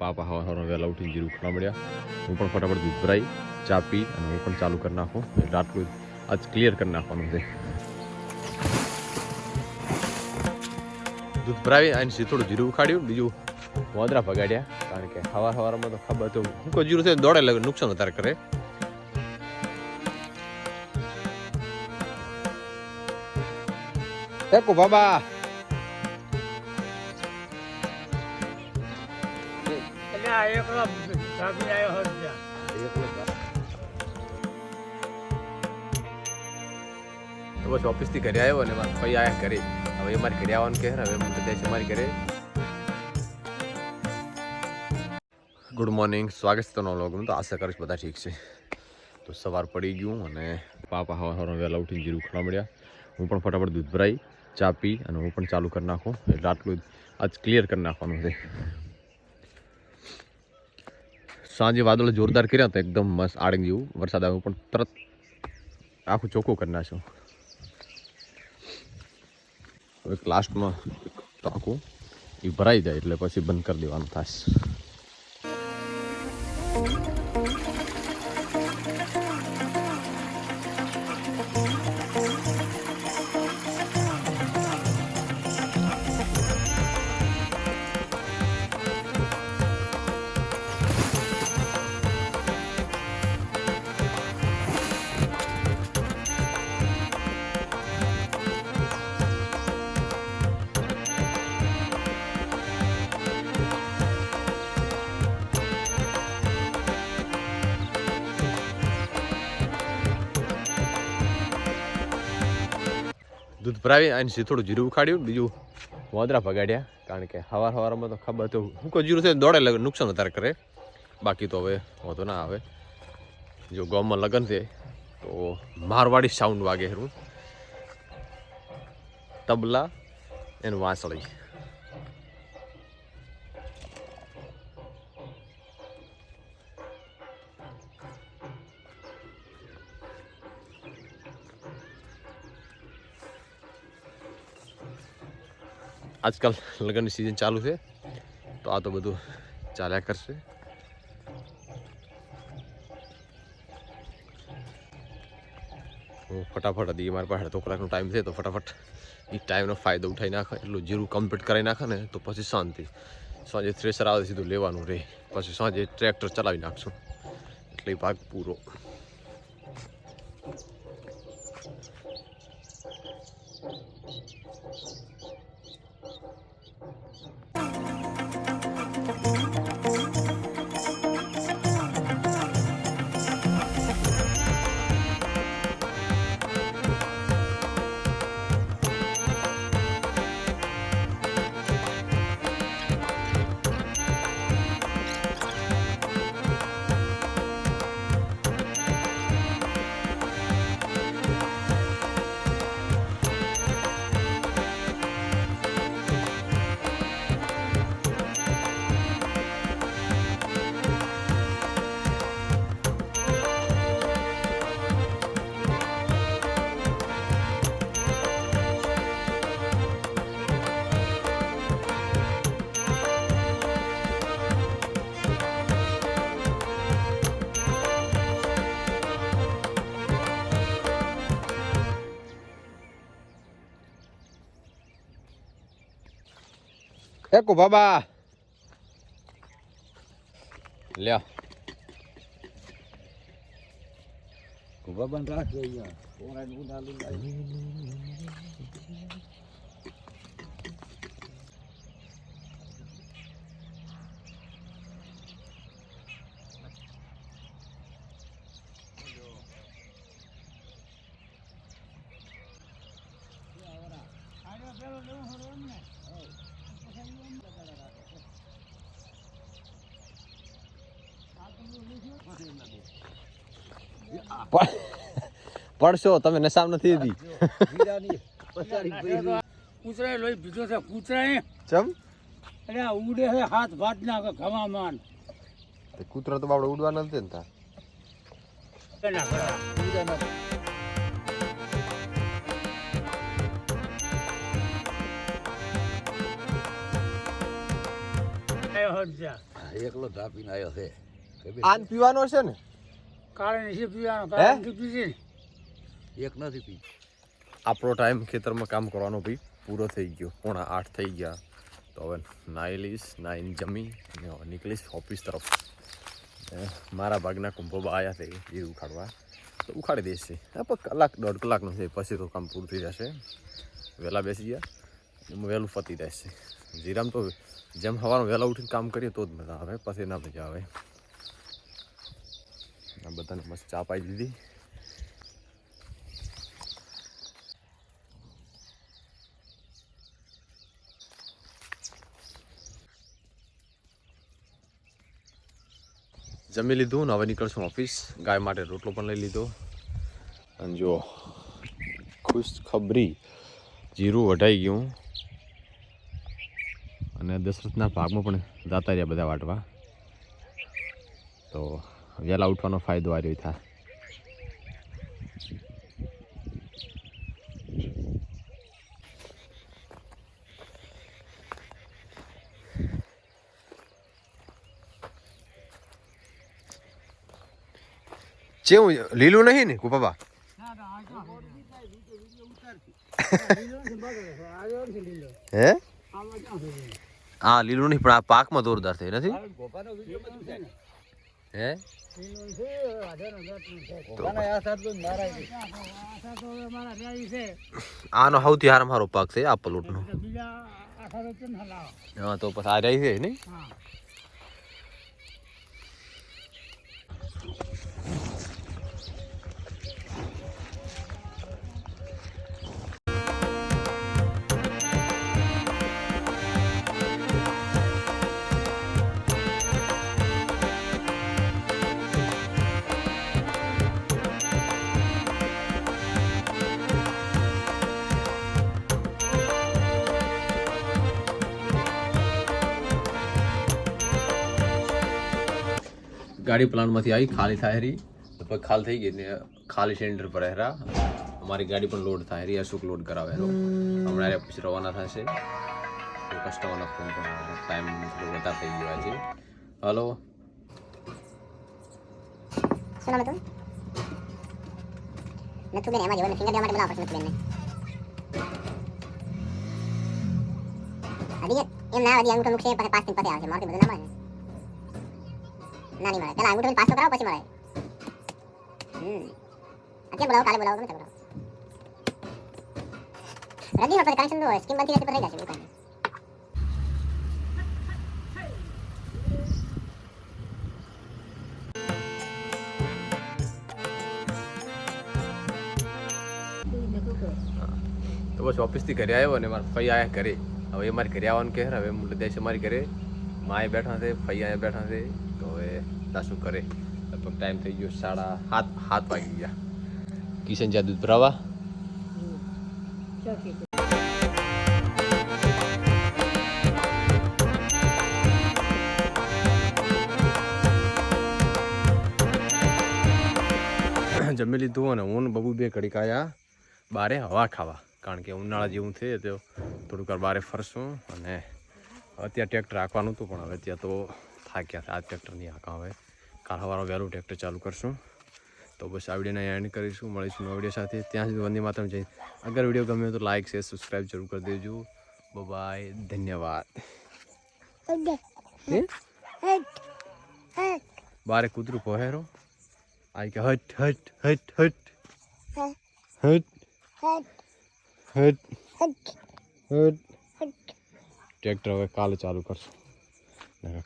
પાપા હવા હવા વહેલા ઉઠીને જીરું ખાવા મળ્યા. હું પણ ફટાફટ દૂધ ભરાઈ, ચા પી અને હું પણ ચાલુ કરી નાખું. એટલે આટલું આજ ક્લિયર કરી નાખવાનું છે. દૂધ ભરાવી અને થોડું જીરું ઉખાડ્યું, બીજું વાંદરા ભગાડ્યા. કારણ કે હવા સવારમાં તો ખબર તો હું જીરું છે દોડે એટલે નુકસાન વધારે કરે. એકો બાબા એકલો ભાગી આવ્યો બસ ઓફિસથી ઘરે આવ્યો મારા ભાઈ આયા ઘરે. હવે એ મારી ઘરે આવવાનું ને, હવે બધા છે મારી ઘરે. ગુડ મોર્નિંગ સ્વાગત છે તમારા વ્લોગનું તો આશા કરીશ બધા ઠીક છે. તો સવાર પડી ગયું અને પાપા હવા હવા વહેલા ઉઠીને જીરું ખાવા મળ્યા હું પણ ફટાફટ દૂધ ભરાઈ, ચા પી અને હું પણ ચાલુ કરી નાખું. એટલે આટલું આજ ક્લિયર કરી નાખવાનું છે. સાંજે વાદળ જોરદાર કર્યા હતા એકદમ મસ્ત આડંગ જેવું વરસાદ આવ્યો, પણ તરત આખું ચોખ્ખું કરી નાખ્યું. હવે લાસ્ટમાં ટાંકું, એ ભરાઈ જાય એટલે પછી બંધ કરી દેવાનું થશે દૂધ ભરાવી અને થોડું જીરું ઉખાડ્યું. બીજું વાંદરા ભગાડ્યા, કારણ કે સવાર સવારમાં તો ખબર તો હું કોઈ જીરું છે દોડે એટલે નુકસાન વધારે કરે. બાકી તો હવે વાંધો ના આવે. જો ગામમાં લગ્ન છે, તો મારવાડી સાઉન્ડ વાગે હું તબલા એનું વાંસળી. આજકાલ લગ્નની સિઝન ચાલુ છે, તો આ તો બધું ચાલ્યા કરશે. હું ફટાફટ હતી મારી પાસે અડધો કલાકનો ટાઈમ છે, તો ફટાફટ એ ટાઈમનો ફાયદો ઉઠાવી નાખે, એટલું જીરું કમ્પ્લીટ કરાવી નાખે ને, તો પછી શાંતિ. સાંજે થ્રેસર આવે, સીધું લેવાનું રહે પછી સાંજે ટ્રેક્ટર ચલાવી નાખશું. એટલે ભાગ પૂરો. એકો બાબા લ્યો. ઊભા બંધ પડશો તમે નશામ નથી દીધી વીરાની કૂતરાએ લોહી પીધો છે કૂતરાએ. ચમ? અરે આ ઉડે છે હાથ ભાત નાખે ઘમામાન કૂતરા તો બાપડે ઉડવા નથી ને તા એકલો ધાપીને આવ્યો છે? આન પીવાનો છે ને? કાળે નથી પીવાનો કાળે નથી પીધી એક નથી પી આપણો ટાઈમ ખેતરમાં કામ કરવાનો બી પૂરો થઈ ગયો. પોણા આઠ થઈ ગયા. તો હવે નાઈ લઈશ નાઈને જમી અને નીકળીશ ઓફિસ તરફ. મારા ભાગના કુંભો આવ્યા છે એ ઉખાડવા. તો ઉખાડી દેશે હા પણ કલાક દોઢ કલાકનું છે પછી તો કામ પૂરું થઈ જશે. વહેલા બેસી ગયા એમાં વહેલું પતી જશે જીરામ તો જેમ સવારમાં વહેલા ઉઠીને કામ કરીએ તો જ મજા આવે પછી ના મજા આવે. બધાને મસ્ત ચા પાઈ દીધી જમી લીધું ને હવે નીકળશું ઓફિસ ગાય માટે રોટલો પણ લઈ લીધો અને જો ખુશ ખબરી જીરું વઢાઈ ગયું અને દશરથના ભાગમાં પણ જાતા રહ્યા બધા વાટવા તો વહેલા ઉઠવાનો ફાયદો આ રહ્યો થાય. જેવું લીલું નહીં ને કુપાબા હે? હા લીલું નહીં પણ આ પાકમાં જોરદાર થઈ નથી ગોપાનો વીડિયો બધું છે હે? આનો સૌથી હારામાં મારો પાક છે આ પલોટનો. હા તો પછી આ રહી છે નહીં? ગાડી પ્લાનમાંથી આવી, ખાલી થાય રહી. પછી ખાલી થઈ ગઈ ને ખાલી સિલિન્ડર પર હેરા અમારી ગાડી પણ લોડ થાય રહી, અશોક લોડ કરાવે એનો. હમણાં પછી રવાના થશે. તો કસ્ટમરના ફોન પણ ટાઈમ વધારે થઈ ગયો આજે. હલો. શું નામ હતું? એમાં ના અડી અંગૂઠો મૂકશે પાંચ દિન પછી આવશે. મારથી બધું ના ને. નહીં મળે. પેલા અંગૂઠો પાસ કરાવો, પછી મળે. હમ. અત્યારે બોલાવો? કાલે બોલાવો તમે બોલાવો. રજીમાં પછી કનેક્શન તો સ્કીમ બનતી રહેશે પર રહી જશે એવું તો બસ ઓફિસથી ઘરે આવ્યો ને મારા ફઈ આયા ઘરે. હવે એ મારી ઘરે આવવાનું કહે હવે હું મારી ઘરે. માએ બેઠા છે, ફઈ આયા બેઠા છે. શું કરે? લગભગ ટાઈમ થઈ ગયો સાડા સાત સાત વાગી ગયા. કિશન જ્યાં દૂધ ભરાવા? જમી લીધું અને હું ને બબુ બે ઘડીક આવ્યા બારે હવા ખાવા. કારણ કે ઉનાળા જેવું છે તો થોડુંક વાર બારે ફરશું અને અત્યારે ટ્રેક્ટર રાખવાનું હતું પણ હવે ત્યાં તો થાક્યા આ ટ્રેક્ટરની નહીં હાંકા હવે. કાલ સવારે વહેલું ટ્રેક્ટર ચાલુ કરશું. તો બસ આ વિડીયોને એન્ડ કરીશું. મળીશું નવા વીડિયો સાથે. ત્યાં સુધી વંદે માતરમ. જઈ અગર વીડિયો ગમ્યો તો લાઇક શેર સબસ્ક્રાઈબ જરૂર કરી દેજો. બાય ધન્યવાદ. બારે કૂતરું પહેરો આઈ કે હટ હટ હટ હટ. હટ. હટ. હટ. ટ્રેક્ટર હવે કાલે ચાલુ કરશું.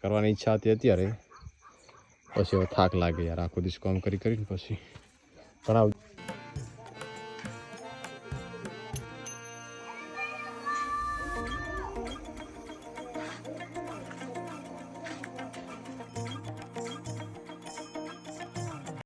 કરવાની ઈચ્છા હતી અત્યારે. પછી હવે થાક લાગે યાર આખો દિવસ કામ કરી કરીને પછી ઘણા